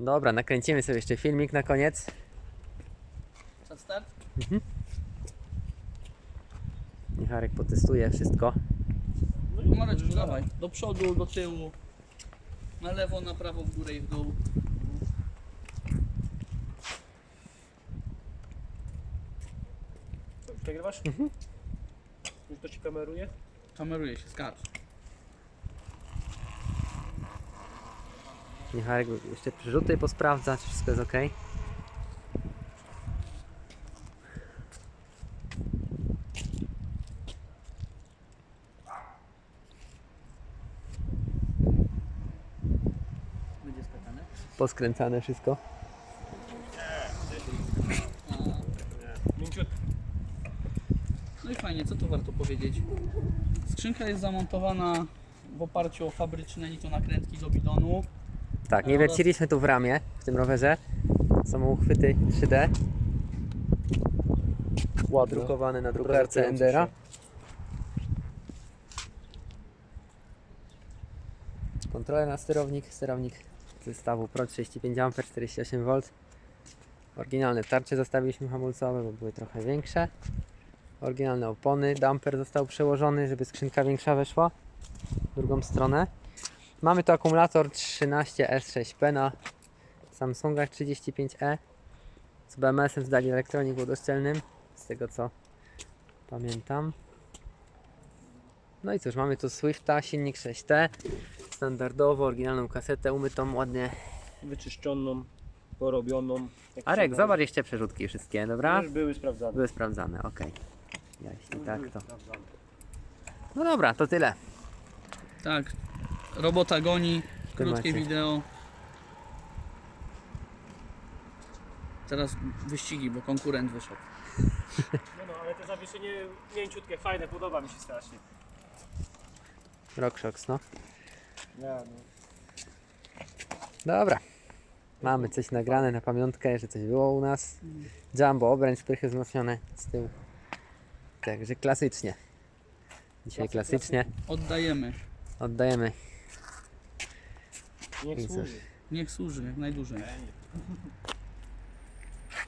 Dobra, nakręcimy sobie jeszcze filmik na koniec. Czas start? Micharek potestuje wszystko. No Mareczku, dawaj. Do przodu, do tyłu. Na lewo, na prawo, w górę i w dół. Nagrywasz? Już to ci kameruje? Kameruje się, skacz. Micharek jeszcze przerzuty posprawdza, czy wszystko jest ok. Poskręcane wszystko. No i fajnie, co tu warto powiedzieć? Skrzynka jest zamontowana w oparciu o fabryczne nitonakrętki do bidonu. Tak, nie A oraz- wierciliśmy tu w ramię w tym rowerze. Są uchwyty 3D. Ładrukowane na drukarce Prezentujące Endera. Kontroler na sterownik, sterownik zestawu Pro 35 A 48 V. Oryginalne tarcze zostawiliśmy hamulcowe, bo były trochę większe. Oryginalne opony, damper został przełożony, żeby skrzynka większa weszła w drugą stronę. Mamy tu akumulator 13S6P na Samsungach 35E z BMS-em z Dali Elektronik wodoszczelnym, z tego co pamiętam. No i cóż, mamy tu Swifta, silnik 6T, standardowo, oryginalną kasetę, umytą ładnie. Wyczyszczoną, porobioną. jak Arek, zobacz jeszcze przerzutki wszystkie, dobra? Już były sprawdzane. Były sprawdzane, ok. Jeśli tak, to. No dobra, to tyle. Tak, robota goni, krótkie wideo. Teraz wyścigi, bo konkurent wyszedł. No, no, ale to zawieszenie mięciutkie, fajne, podoba mi się strasznie. RockShox, no. Ja, no. Dobra. Mamy coś nagrane na pamiątkę, że coś było u nas. Jumbo, obręcz, pychy wzmocnione z tyłu. Także klasycznie. Dzisiaj klasycznie Oddajemy. oddajemy. Niech służy. Niech służy jak najdłużej.